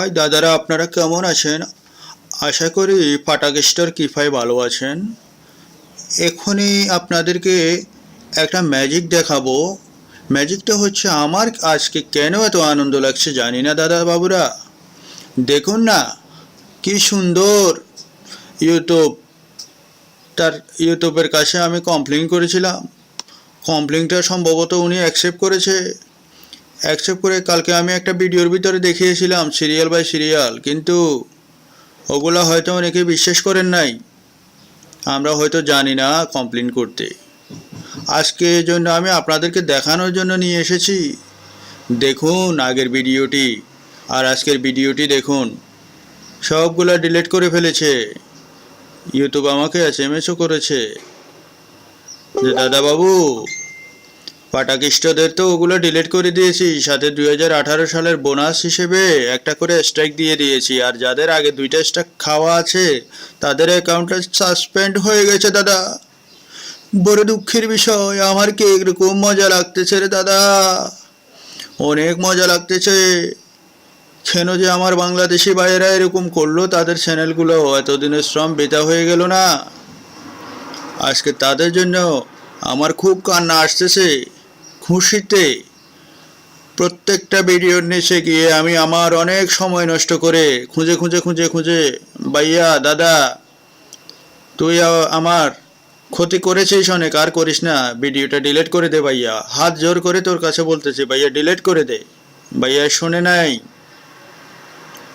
High দাদারা, আপনারা কেমন আছেন? আশা করি পাটাগেস্টার কিফায় ভালো আছেন। এখনই আপনাদেরকে একটা ম্যাজিক দেখাবো। ম্যাজিকটা হচ্ছে আমার আজকে কেন এত আনন্দ লাগছে জানি না, দাদা বাবুরা। দেখুন না, কি সুন্দর ইউটিউব। তার ইউটিউবের কাছে আমি কমপ্লেন করেছিলাম। কমপ্লেনটা সম্ভবত উনি অ্যাকসেপ্ট করেছে। অ্যাকসেপ্ট করে কালকে আমি একটা ভিডিওর ভিতরে দেখিয়েছিলাম, সিরিয়াল বাই সিরিয়াল। কিন্তু ওগুলো হয়তো অনেকে বিশ্বাস করেন নাই। আমরা হয়তো জানি না কমপ্লেন করতে। আজকে এই জন্য আমি আপনাদেরকে দেখানোর জন্য নিয়ে এসেছি। দেখুন আগের ভিডিওটি আর আজকের ভিডিওটি দেখুন। সবগুলো ডিলিট করে ফেলেছে। ইউটিউব আমাকে এস এম এসও করেছে। যে দাদাবাবু পাটাকিস্টদের তো ওগুলো ডিলিট করে দিয়েছি। সাথে দুই হাজার আঠারো সালের বোনাস হিসেবে একটা করে স্ট্রাইক দিয়ে দিয়েছি। আর যাদের আগে দুইটা স্ট্রাইক খাওয়া আছে, তাদের অ্যাকাউন্টটা সাসপেন্ড হয়ে গেছে দাদা। বড় দুঃখের বিষয়, আমার কি এরকম মজা লাগতেছে রে দাদা? অনেক মজা লাগতেছে। কেন যে আমার বাংলাদেশি ভাইয়েরা এরকম করল, তাদের চ্যানেলগুলো এতদিনের শ্রম বেতা হয়ে গেল না। আজকে তাদের জন্য আমার খুব কান্না আসতেছে। খুশিতে প্রত্যেকটা ভিডিওর নিচে গিয়ে আমি আমার অনেক সময় নষ্ট করে খুঁজে খুঁজে খুঁজে খুঁজে, ভাইয়া, দাদা, তুই আমার ক্ষতি করেছিস অনেক, আর করিস না। ভিডিওটা ডিলিট করে দে ভাইয়া। হাত জোর করে তোর কাছে বলতেছি, ভাইয়া ডিলিট করে দে। ভাইয়া, শোনে নাই।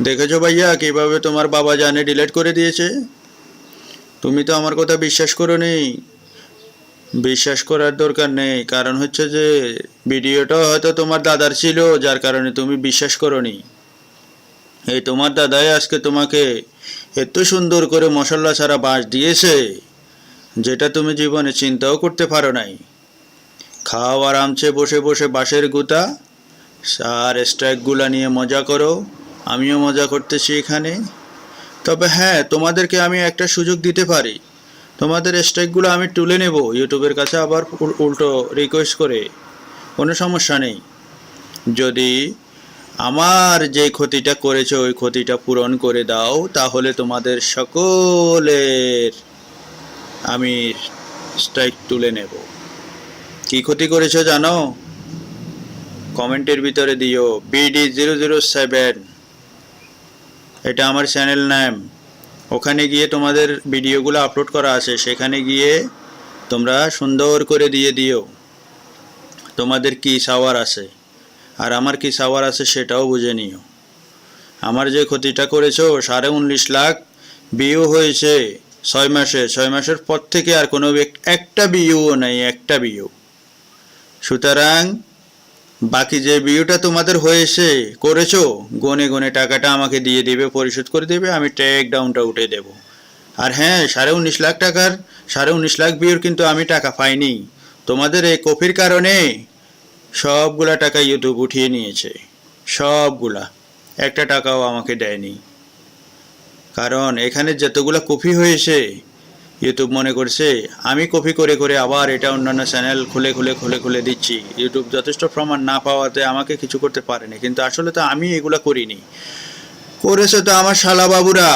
দেখেছ ভাইয়া, কীভাবে তোমার বাবা জানে ডিলিট করে দিয়েছে? তুমি তো আমার কথা বিশ্বাস করো নি বিশ্বাস করার দরকার নেই। কারণ হচ্ছে যে, ভিডিওটা হয়তো তোমার দাদার ছিল, যার কারণে তুমি বিশ্বাস করনি। এই তোমার দাদাই আজকে তোমাকে এত সুন্দর করে মশলা ছাড়া বাঁশ দিয়েছে, যেটা তুমি জীবনে চিন্তাও করতে পারো নাই। খাও আরামসে বসে বসে বাঁশের গুতা আর স্ট্রাইকগুলা নিয়ে মজা করো, আমিও মজা করতেছি এখানে। তবে হ্যাঁ তোমাদেরকে আমি একটা সুযোগ দিতে পারি। তোমাদের স্ট্রাইকগুলো আমি তুলে নেব ইউটিউবের কাছে আবার উল্টো রিকোয়েস্ট করে। কোনো সমস্যা নেই। যদি আমার যে ক্ষতিটা করেছে, ওই ক্ষতিটা পূরণ করে দাও, তাহলে তোমাদের সকলের আমি স্ট্রাইক তুলে নেব। কি ক্ষতি করেছ জানো? কমেন্টের ভিতরে দিও বিডি জিরো জিরো সেভেন এটা আমার চ্যানেল নাম ওখানে গিয়ে তোমাদের ভিডিওগুলো আপলোড করা আছে, সেখানে গিয়ে তোমরা সুন্দর করে দিয়ে দিও। তোমাদের কি সাওয়ার আছে? আর আমার কি সাওয়ার আছে সেটাও বুঝে নিও। আমার যে ক্ষতিটা করেছ, সাড়ে উনিশ লাখ বিও হয়েছে ছয় মাসে, ছয় মাসের পর থেকে আর কোনো একটা বিও নেই, একটা বিও সুতরাং বাকি যে বিউটা তোমাদের হয়েছে, করেছ, গনে গনে টাকাটা আমাকে দিয়ে দেবে, পরিশোধ করে দেবে, আমি ট্যাগ ডাউনটা উঠে দেব। আর হ্যাঁ সাড়ে উনিশ লাখ টাকার, সাড়ে উনিশ লাখ বিউর কিন্তু আমি টাকা পাইনি। তোমাদের এই কপির কারণে সবগুলা টাকা ইউটিউব উঠিয়ে নিয়েছে। সবগুলা। একটা টাকাও আমাকে দেয়নি। কারণ এখানে যতগুলা কপি হয়েছে ইউটিউব মনে করছে, আমি কপি করে করে আবার এটা অন্যান্য চ্যানেল খুলে খুলে খুলে খুলে দিচ্ছি। ইউটিউব যথেষ্ট প্রমাণ না পাওয়াতে আমাকে কিছু করতে পারেনি। কিন্তু আসলে তো আমি এগুলো করিনি। করেছে তো আমার শালাবাবুরা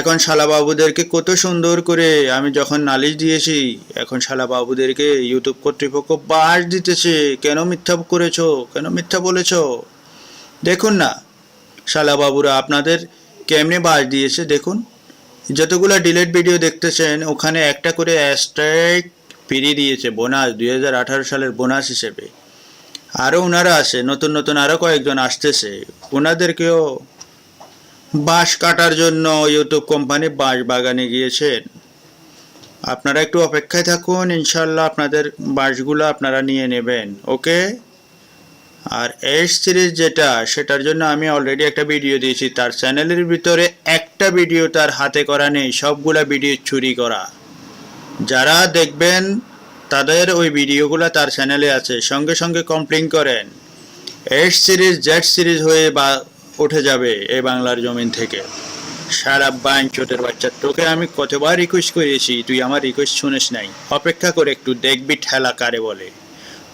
এখন শালাবাবুদেরকে কত সুন্দর করে আমি যখন নালিশ দিয়েছি, এখন শালাবাবুদেরকে ইউটিউব কর্তৃপক্ষ বাস দিতেছে। কেন মিথ্যা করেছ? কেন মিথ্যা বলেছ? দেখুন না শালাবাবুরা আপনাদের কেমনে বাস দিয়েছে, দেখুন। যতগুলো ডিলেট ভিডিও দেখতেছেন, ওখানে একটা করে অ্যাস্ট্রাইক ফিরিয়ে দিয়েছে বোনাস দুই হাজার আঠারো সালের বোনাস হিসেবে। আরও ওনারা আছে, নতুন নতুন আরও কয়েকজন আসতেছে। ওনাদেরকেও বাঁশ কাটার জন্য ইউটিউব কোম্পানি বাঁশ বাগানে গিয়েছেন। আপনারা একটু অপেক্ষায় থাকুন ইনশাল্লাহ আপনাদের বাঁশগুলো আপনারা নিয়ে নেবেন, ওকে? আর এস সিরিজ যেটা, সেটার জন্য আমি অলরেডি একটা ভিডিও দিয়েছি, তার চ্যানেলের ভিতরে একটা ভিডিও তার হাতে করা নেই, সবগুলা ভিডিও চুরি করা। যারা দেখবেন, তাদের ওই ভিডিওগুলো তার চ্যানেলে আছে। সঙ্গে সঙ্গে কমপ্লেন করেন এস সিরিজ জেড সিরিজ হয়ে বা উঠে যাবে এই বাংলার জমিন থেকে। সারা বাইন চোটের বাচ্চা। তোকে আমি কতবার রিকোয়েস্ট করেছি, তুই আমার রিকোয়েস্ট শুনিস নাই। অপেক্ষা করে একটু দেখবি ঠেলা কারে বলে।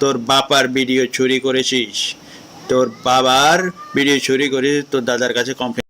তোর বাপার ভিডিও চুরি করেছিস, তোর বাবার ভিডিও চুরি করে তোর দাদার কাছে কমপ্লেন